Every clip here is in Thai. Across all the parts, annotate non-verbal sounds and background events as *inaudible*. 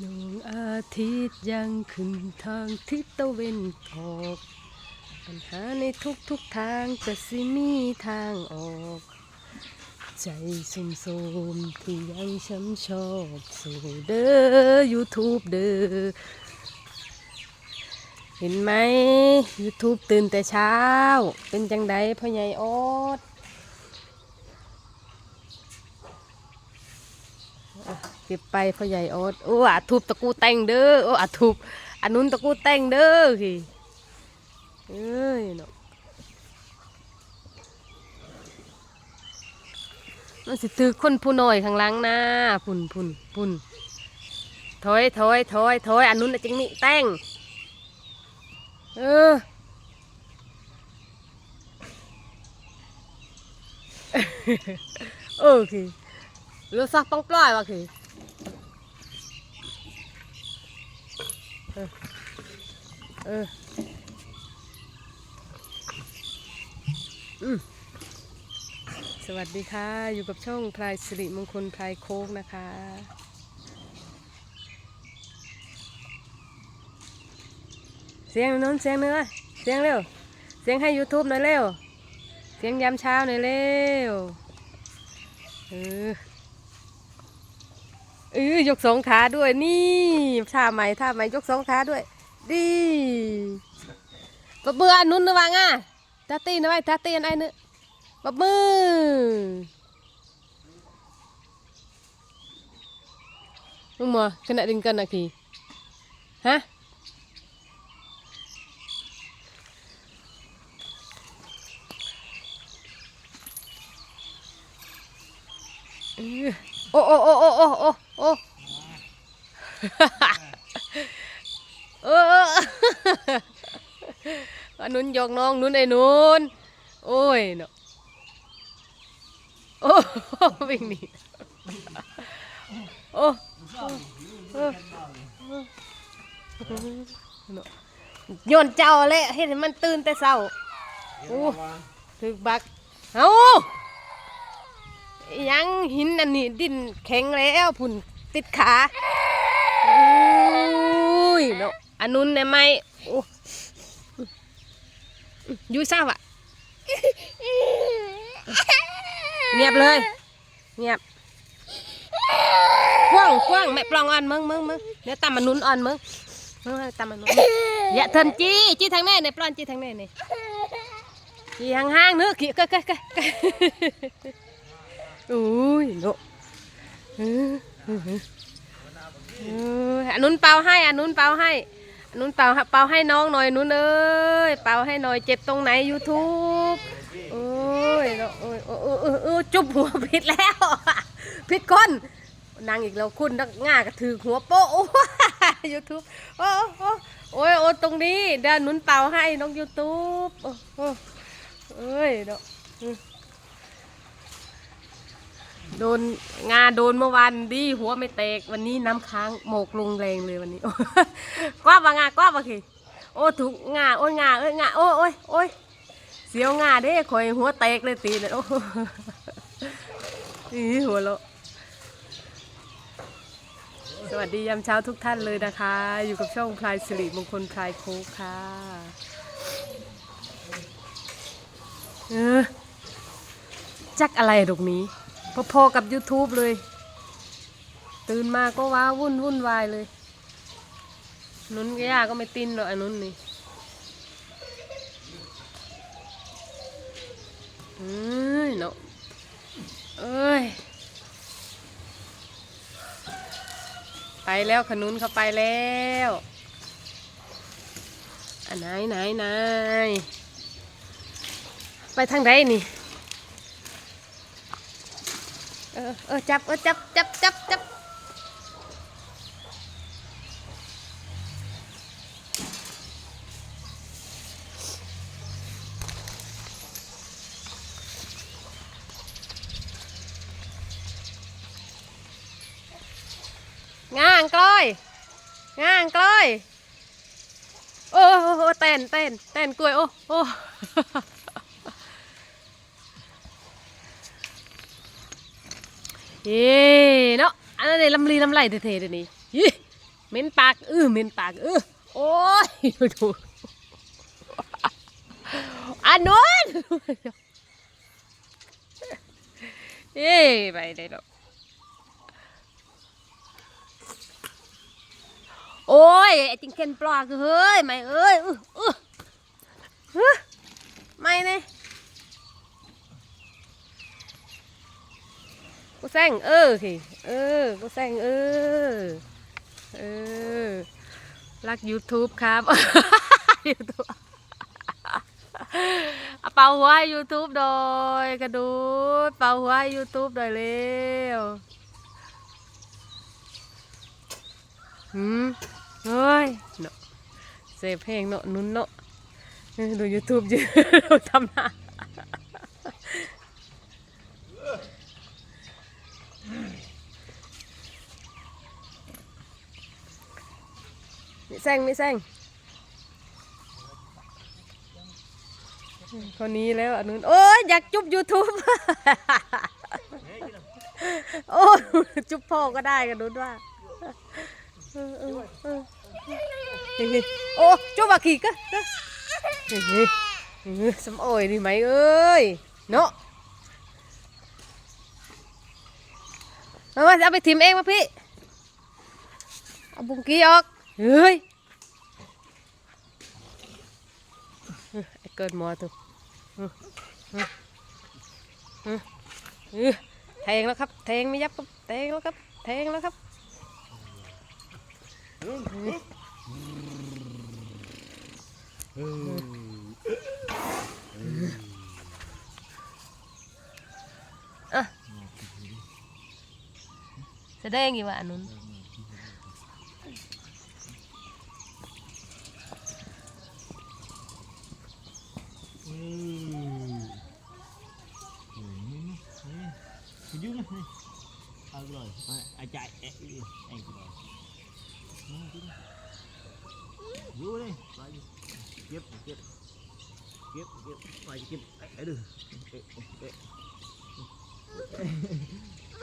ดวงอาทิตย์ยังขึ้นทางทิศตะเวนออก ปัญหาในทุกทุกๆทางจะสิมีทางออก ใจสุมโสมที่ยังช้ำชอบสู่เด้อ YouTube เด้อ เห็นไหม YouTube ตื่นแต่เช้า เป็นจังไดพ่อใหญ่โอ๊ตอะเก็บไปพ่อใหญ่โอ๊ตโอ้อาทุบตะกูแต่งเด้อโอ้อาทุบอันนู้นตะกูแต่งเด้อคือเอ้ยเนาะมันสิตือคนผู้น้อยข้างหลังนะพุ่นพุ่นพุ่นถอยถอยถอยถอยอันนู้นนะจังนี่แต่งเออเออคือรู้สักต้องปล่อยวะคือ เออ อืมสวัสดีค่ะ อยู่กับช่องพลายสิริมงคลพลายโค้กนะคะ เสียงโน้นเสียงเนื้อเสียงเร็ว เสียงให้ YouTube หน่อยเร็ว เสียงยามเช้าหน่อยเร็ว เออเออยกสองขาด้วยนี่ท่าใหม่ท่าใหม่ยกสองขาด้วย ดีปะเบืออันนุนนะวางอะตาตีนะไว้ตาตีอันไอ้เนื้อป อันนุนยกน้องนุนไอ้นุนโอ้ยเนาะโอ้วิ่งหนีโอ้เออนาะโยนเจ้าเลยเห็นมันตื่นแต่เช้าโอ้ถึกบักเอ้ายังหินอันนี้ดินแข็งแล้วพุ่นติดขาอุ้ยเนาะอันนู้นได้ไหมโอ้ อยูซ่าวะเงียบเลย เงียบกว้างกว้างแม่ปลองอ่อนมึงมึงมึงเดี๋ยวตามมันนุนอ่อนมึงมึงตามมันนุนอย่าเทินจี้จี้ทางแน่เนี่ยปลอนจี้ทางแน่เนี่ยจี้ห่างๆเนื้อะขี้ก็ก็ก็ก็อุ้ยโนเออเออเอออันนู้นเป่าให้อันนู้นเป่าให้อั นนู้นเป่าเป่าให้น้องหน่อยนู้นเอ้ยเป่าให้หน่อยเจ็บตรงไหน YouTube โอ้ยเนาะโอ้ยโอ้ยโอ้ยจุบหัวผิดแล้วผิดคนนางอีกแล้วคุณนักง่ากระถือหัวโป๊ะยูทูบโอ้โอ้โอ้ยโอ้ยตรงนี้เดี๋ยวนุนเป่าให้น้องยูทูบโอ้โอ้เอ้ยเนาะ โดนงาโดนเมื่อวานดีหัวไม่แตกวันนี้น้ำค้างโหมกลงแรงเลยวันนี้กว้าบางากว้าบาคือโอ้ถูกงาโอ้ยงาเอ้ยงาโอ้ยโอ้ยโอ้ยเสียวงาเด้ข่อยหัวแตกเลยตีเลยโอ้อีหัวเราะสวัสดียามเช้าทุกท่านเลยนะคะ อยู่กับช่องพลายสิริมงคลพลายโคกค่ะเออจักอะไรตรงนี้ พอๆกับ YouTube เลย ตื่นมาก็ว้าวุ่นวุ่นวายเลยนุ้นก็ยาก็ไม่ตินหรอกอันนุ้นนี่เอ้ยเนาะเอ้ย ไปแล้วขนุนเขาไปแล้วอันไหนไหนไหนไปทางไหนนี่ เออเออจับเออจับจับจับจับง่างกล้อยง่างกล้อย โอ้โอ้เต้นเต้นเต้นกล้วย โอ้โอ้ เย้เนาะอันนั้นเลยลำลีลำไรเท่ๆเดี๋ยวนี้ยี่เหม็นปากเออเหม็นปากเออโอ้ยดูอันนู้นเอ้ยไปได้หรอกโอ้ยไอ้จิงเคนปลอกเฮ้ยไม่เอ้ยอืออไม่เนี่ย แซงเออสิเออกูแซงเออ เออ รัก YouTube ครับ YouTube เป่าหัวให้ YouTube โดยกระดูดเป่าหัวให้ YouTube โดยเร็วหืมเฮ้ยเนาะเสพเพลงเนาะนุ่นเนาะดู YouTube เยอะทำหน้า มิแซงมิแซงคนนี้แล้วอันนู้นโอ้ยอยากจุบ YouTube โอ้ยจุบพ่อก็ได้กันนู้นว่าโอ้จุบบักขี่ก็สมโอยดีไหมเอ้ยเนาะเอามาเอาไปทิมเองมาพี่เอาบุงกี้ออก เฮ้ยเกิดหมอตัวเออเออเออเออแทงแล้วครับ แทงไม่ยับครับแทงแล้วครับ แทงแล้วครับแสดงอยู่ว่าอันนู้ *laughs* Thôi rồi, à, chạy, em rồi. Vui đi, lại kiếp, kiếp, kiếp, kiếp, lại kiếp, ấy được. Ok, ok.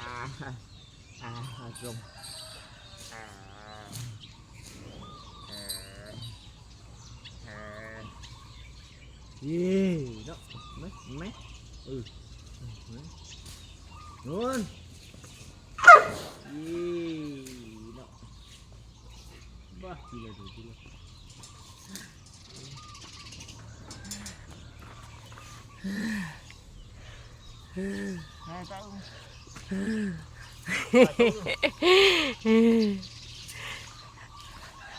À, à, rồng. À, à, à. Yeah, đó, mấy, mấy, ừ. Mấy. Luôn. Ý, nó. Ba, chỉ là rồi, chỉ là. Hai tao.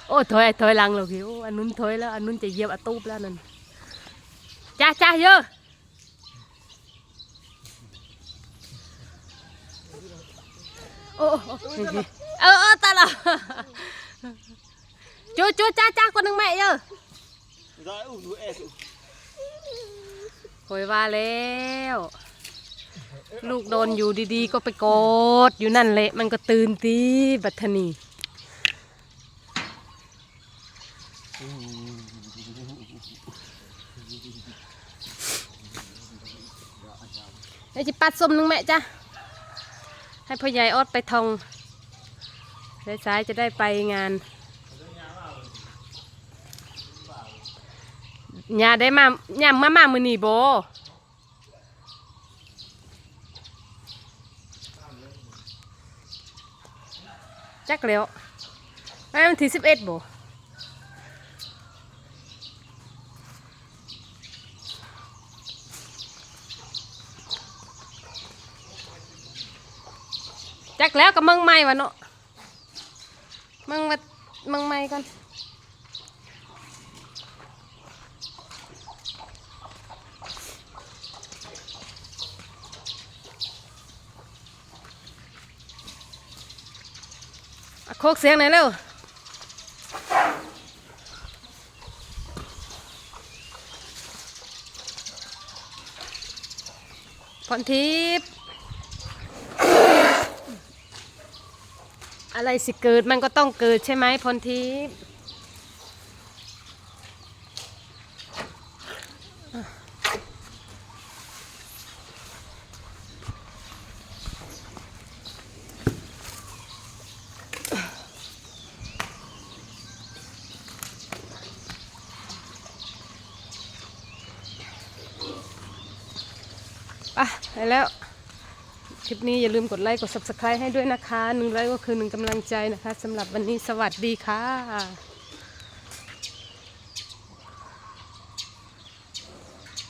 โอ้ถอยถอยหลังเราคิวอันนู้นถอยแล้วอันนู้นจะเหยียบอาตูบแล้วนั่นจ้าจ้าเยอะ โอ้โอ้โอ้เออเออตาละจูจูจ้าจ้าคนหนึ่งแม่เยอะ Rồi, ủ, đuổi em. คอยว่าแล้ว ลูกโดนอยู่ดีๆ ก็ไปกดอยู่นั่นแหละมันก็ตื่นตีบัทนีเดี๋ยวจะปัดส้มหนึงแม่จ้ะ ให้พ่อใหญ่ออดไปทองสายจะได้ไปงานญาได้มาญามามามือนีโบจักแล้วไปวันที่สิบเอ็ดโบ จักแล้วกับเมืองใหม่วะเนาะเมืองมาเมืองใหม่ก่อนโคกเสียงหน่อยเร็วพรทิพย์ อะไรสิเกิดมันก็ต้องเกิดใช่ไหมพลทิพย์ไปแล้ว ลิปนี้อย่าลืมกดไลค์กด subscribe ให้ด้วยนะคะหนึ่งไลค์ก็คือหนึ่งกำลังใจนะคะสำหรับวันนี้สวัสดีค่ะ